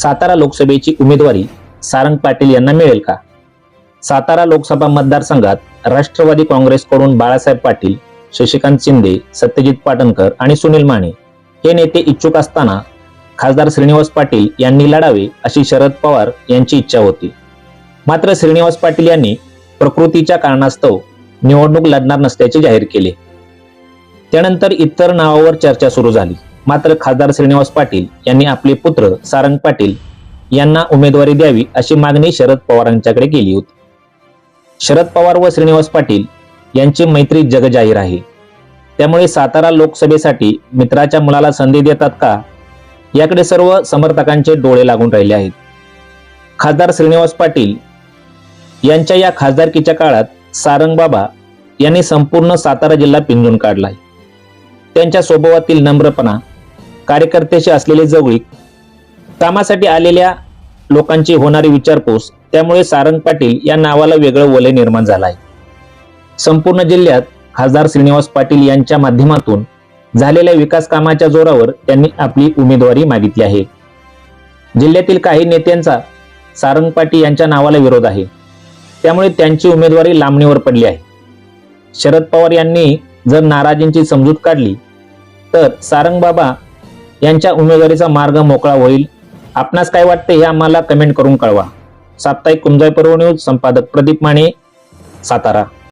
सातारा लोकसभेची उमेदवारी सारंग पाटील यांना मिळेल का? सातारा लोकसभा मतदारसंघात राष्ट्रवादी काँग्रेसकडून बाळासाहेब पाटील शशिकांत शिंदे सत्यजित पाटणकर आणि सुनील माने हे नेते इच्छुक असताना खासदार श्रीनिवास पाटील यांनी लढावे अशी शरद पवार यांची इच्छा होती. मात्र श्रीनिवास पाटील यांनी प्रकृतीच्या कारणास्तव निवडणूक लढणार नसल्याचे जाहीर केले. त्यानंतर इतर नावावर चर्चा सुरू झाली. मात्र खासदार श्रीनिवास पाटील यांनी आपले पुत्र सारंग पाटील यांना उमेदवारी द्यावी अशी मागणी शरद पवारांच्याकडे केली होती. शरद पवार व श्रीनिवास पाटील यांची मैत्री जगजाहीर आहे. त्यामुळे सातारा लोकसभेसाठी मित्राच्या मुलाला संधी देतात का? याकडे सर्व समर्थकांचे डोळे लागून राहिले आहेत. खासदार श्रीनिवास पाटील यांच्या या खासदारकीच्या काळात सारंग बाबा यांनी संपूर्ण सातारा जिल्हा पिंजून आहे त्यांच्या स्वभावातील नम्रपणा कार्यकर्त्याशी असलेले जवळीक कामासाठी आलेल्या लोकांची होणारी विचारपूस त्यामुळे सारंग पाटील या नावाला वेगळं वलय निर्माण झालं आहे संपूर्ण जिल्ह्यात खासदार श्रीनिवास पाटील यांच्या माध्यमातून झालेल्या विकास कामाच्या जोरावर त्यांनी आपली उमेदवारी मागितली आहे. जिल्ह्यातील काही नेत्यांचा सारंग पाटील यांच्या नावाला विरोध आहे. त्यामुळे त्यांची उमेदवारी लांबणीवर पडली आहे. शरद पवार यांनी जर नाराजींची समजूत काढली तर सारंग बाबा यांच्या उमेदवारीचा मार्ग मोकळा होईल. आपणास काय वाटते हे आम्हाला कमेंट करून कळवा. साप्ताहिक कुंजाई पर्व न्यूज संपादक प्रदीप माने सातारा.